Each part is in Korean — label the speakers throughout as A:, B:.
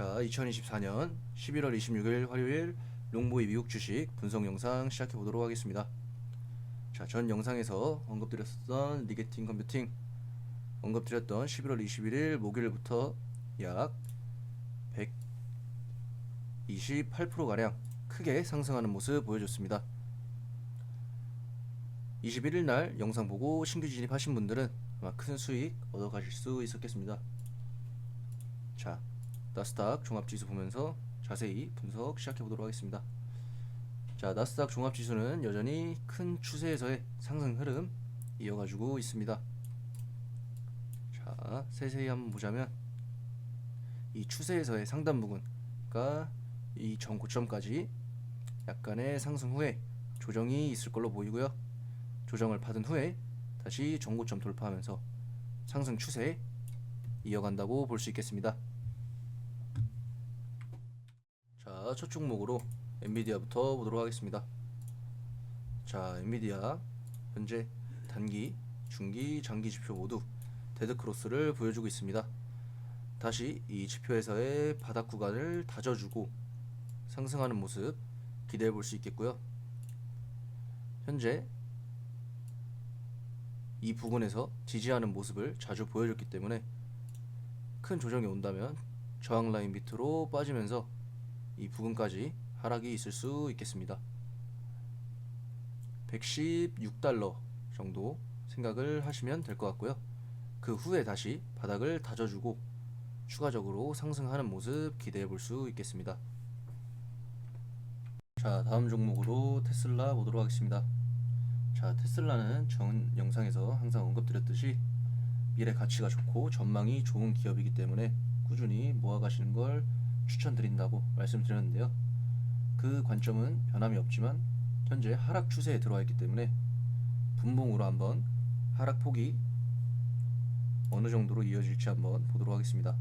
A: 자, 2024년 11월 26일 화요일 롱보이 미국 주식 분석 영상 시작해 보도록 하겠습니다. 자, 전 영상에서 언급드렸던 리게팅 컴퓨팅 언급드렸던 11월 21일 목요일부터 약 128% 가량 크게 상승하는 모습 보여줬습니다. 21일 날 영상 보고 신규 진입하신 분들은 아마 큰 수익 얻어 가실 수 있었겠습니다. 자, 나스닥 종합지수 보면서 자세히 분석 시작해 보도록 하겠습니다. 자, 나스닥 종합지수는 여전히 큰 추세에서의 상승 흐름 이어가지고 있습니다. 자, 세세히 한번 보자면 이 추세에서의 상단 부분, 그러니까 이전 고점까지 약간의 상승 후에 조정이 있을 걸로 보이고요. 조정을 받은 후에 다시 전고점 돌파하면서 상승 추세 이어간다고 볼 수 있겠습니다. 자, 첫 종목으로 엔비디아부터 보도록 하겠습니다. 자, 엔비디아 현재 단기, 중기, 장기 지표 모두 데드 크로스를 보여주고 있습니다. 다시 이 지표에서의 바닥 구간을 다져주고 상승하는 모습 기대해 볼 수 있겠고요. 현재 이 부분에서 지지하는 모습을 자주 보여줬기 때문에 큰 조정이 온다면 저항 라인 밑으로 빠지면서 이 부분까지 하락이 있을 수 있겠습니다. 116달러 정도 생각을 하시면 될 것 같고요. 그 후에 다시 바닥을 다져주고 추가적으로 상승하는 모습 기대해 볼 수 있겠습니다. 자, 다음 종목으로 테슬라 보도록 하겠습니다. 자, 테슬라는 전 영상에서 항상 언급드렸듯이 미래 가치가 좋고 전망이 좋은 기업이기 때문에 꾸준히 모아가시는 걸 추천드린다고 말씀드렸는데요. 그 관점은 변함이 없지만 현재 하락 추세에 들어와 있기 때문에 분봉으로 한번 하락 폭이 어느 정도로 이어질지 한번 보도록 하겠습니다.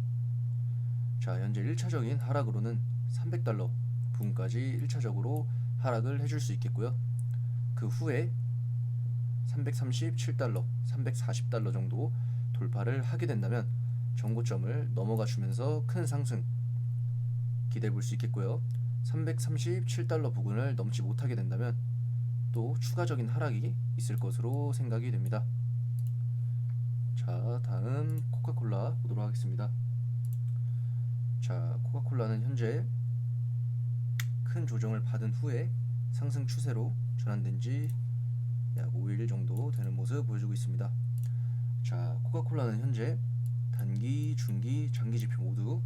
A: 자, 현재 1차적인 하락으로는 300달러 부분까지 1차적으로 하락을 해줄 수 있겠고요. 그 후에 337달러, 340달러 정도 돌파를 하게 된다면 정고점을 넘어가 주면서 큰 상승 기대해 볼 수 있겠고요. 337달러 부근을 넘지 못하게 된다면 또 추가적인 하락이 있을 것으로 생각이 됩니다. 자, 다음 코카콜라 보도록 하겠습니다. 자, 코카콜라는 현재 큰 조정을 받은 후에 상승 추세로 전환된 지 약 5일 정도 되는 모습 보여주고 있습니다. 자, 코카콜라는 현재 단기, 중기, 장기 지표 모두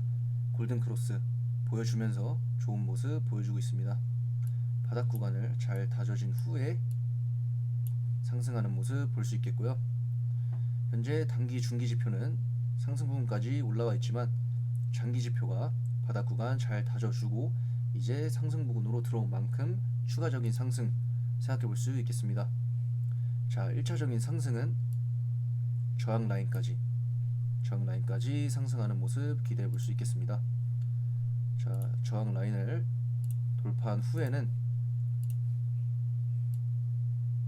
A: 골든 크로스 보여주면서 좋은 모습 보여주고 있습니다. 바닥 구간을 잘 다져진 후에 상승하는 모습 볼 수 있겠고요. 현재 단기, 중기 지표는 상승 부분까지 올라와 있지만 장기 지표가 바닥 구간 잘 다져주고 이제 상승 부근으로 들어온 만큼 추가적인 상승 생각해 볼 수 있겠습니다. 자, 1차적인 상승은 저항 라인까지 저항 라인까지 상승하는 모습 기대해 볼 수 있겠습니다. 자, 저항 라인을 돌파한 후에는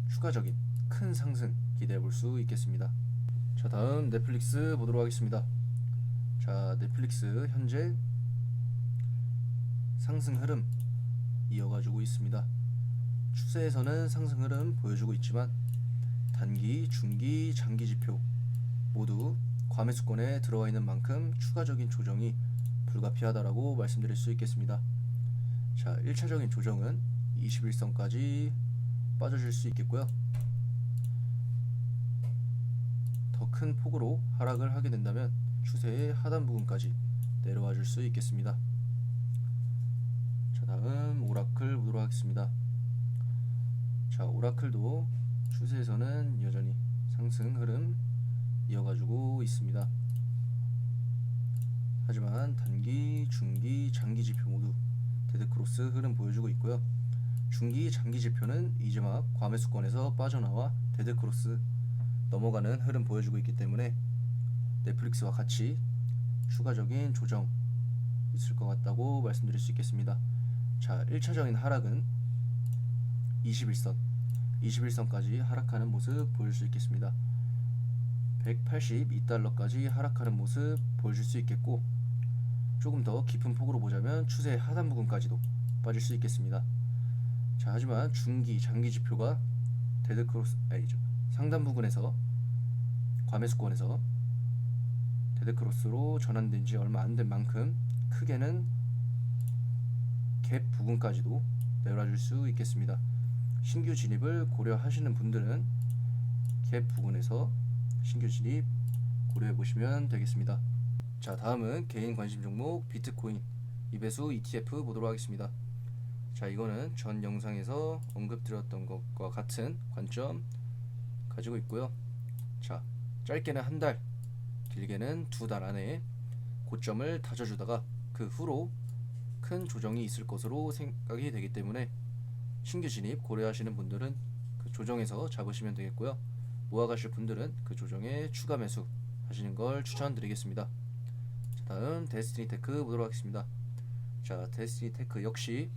A: 추가적인 큰 상승 기대해 볼 수 있겠습니다. 자, 다음 넷플릭스 보도록 하겠습니다. 자, 넷플릭스 현재 상승 흐름 이어가지고 있습니다. 추세에서는 상승 흐름 보여주고 있지만 단기, 중기, 장기 지표 모두 과매수권에 들어와 있는 만큼 추가적인 조정이 불가피하다라고 말씀드릴 수 있겠습니다. 자, 1차적인 조정은 21선까지 빠져줄 수 있겠고요. 더 큰 폭으로 하락을 하게 된다면 추세의 하단 부분까지 내려와 줄 수 있겠습니다. 자, 다음 오라클 보도록 하겠습니다. 자, 오라클도 추세에서는 여전히 상승 흐름 이어가지고 있습니다. 하지만 단기, 중기, 장기 지표 모두 데드크로스 흐름 보여주고 있고요. 중기, 장기 지표는 이제 막 과매수권에서 빠져나와 데드크로스 넘어가는 흐름 보여주고 있기 때문에 넷플릭스와 같이 추가적인 조정 있을 것 같다고 말씀드릴 수 있겠습니다. 자, 1차적인 하락은 21선, 21선까지 하락하는 모습 보일 수 있겠습니다. 182달러까지 하락하는 모습 보여줄 수 있겠고 조금 더 깊은 폭으로 보자면 추세 하단 부근까지도 빠질 수 있겠습니다. 자, 하지만 중기, 장기 지표가 데드크로스 아니죠. 상단 부근에서 과매수권에서 데드크로스로 전환된 지 얼마 안 된 만큼 크게는 갭 부근까지도 내려줄 수 있겠습니다. 신규 진입을 고려하시는 분들은 갭 부근에서 신규 진입 고려해 보시면 되겠습니다. 자, 다음은 개인 관심 종목 비트코인 2배수 ETF 보도록 하겠습니다. 자, 이거는 전 영상에서 언급드렸던 것과 같은 관점 가지고 있고요. 자, 짧게는 한 달, 길게는 두 달 안에 고점을 다져주다가 그 후로 큰 조정이 있을 것으로 생각이 되기 때문에 신규 진입 고려하시는 분들은 그 조정에서 잡으시면 되겠고요. 모아가실 분들은 그 조정에 추가 매수 하시는 걸 추천드리겠습니다. 자, 다음 데스티니 테크 보도록 하겠습니다. 자, 데스티니 테크 역시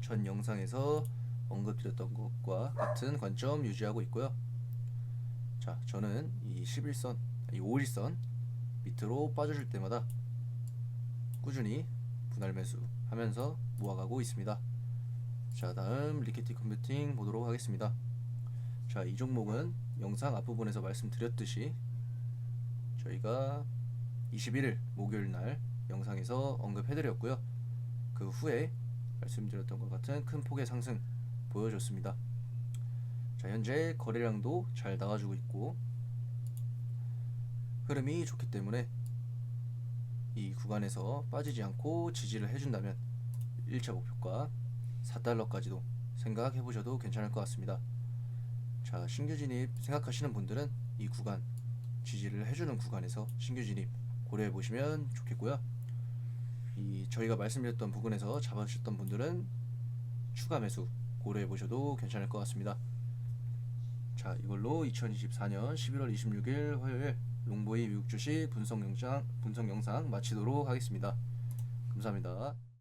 A: 전 영상에서 언급드렸던 것과 같은 관점 유지하고 있고요. 자, 저는 이 11선, 이 5일선 밑으로 빠져줄 때마다 꾸준히 분할 매수 하면서 모아가고 있습니다. 자, 다음 리퀴티 컴퓨팅 보도록 하겠습니다. 자, 이 종목은 영상 앞부분에서 말씀드렸듯이 저희가 21일 목요일 날 영상에서 언급해드렸고요. 그 후에 말씀드렸던 것 같은 큰 폭의 상승 보여줬습니다. 자, 현재 거래량도 잘 나와주고 있고 흐름이 좋기 때문에 이 구간에서 빠지지 않고 지지를 해준다면 1차 목표가 4달러까지도 생각해 보셔도 괜찮을 것 같습니다. 자, 신규 진입 생각하시는 분들은 이 구간 지지를 해주는 구간에서 신규 진입 고려해 보시면 좋겠고요. 이 저희가 말씀드렸던 부분에서 잡아주셨던 분들은 추가 매수 고려해 보셔도 괜찮을 것 같습니다. 자, 이걸로 2024년 11월 26일 화요일 롱보이 미국 주식 분석 영상 분석 영상 마치도록 하겠습니다. 감사합니다.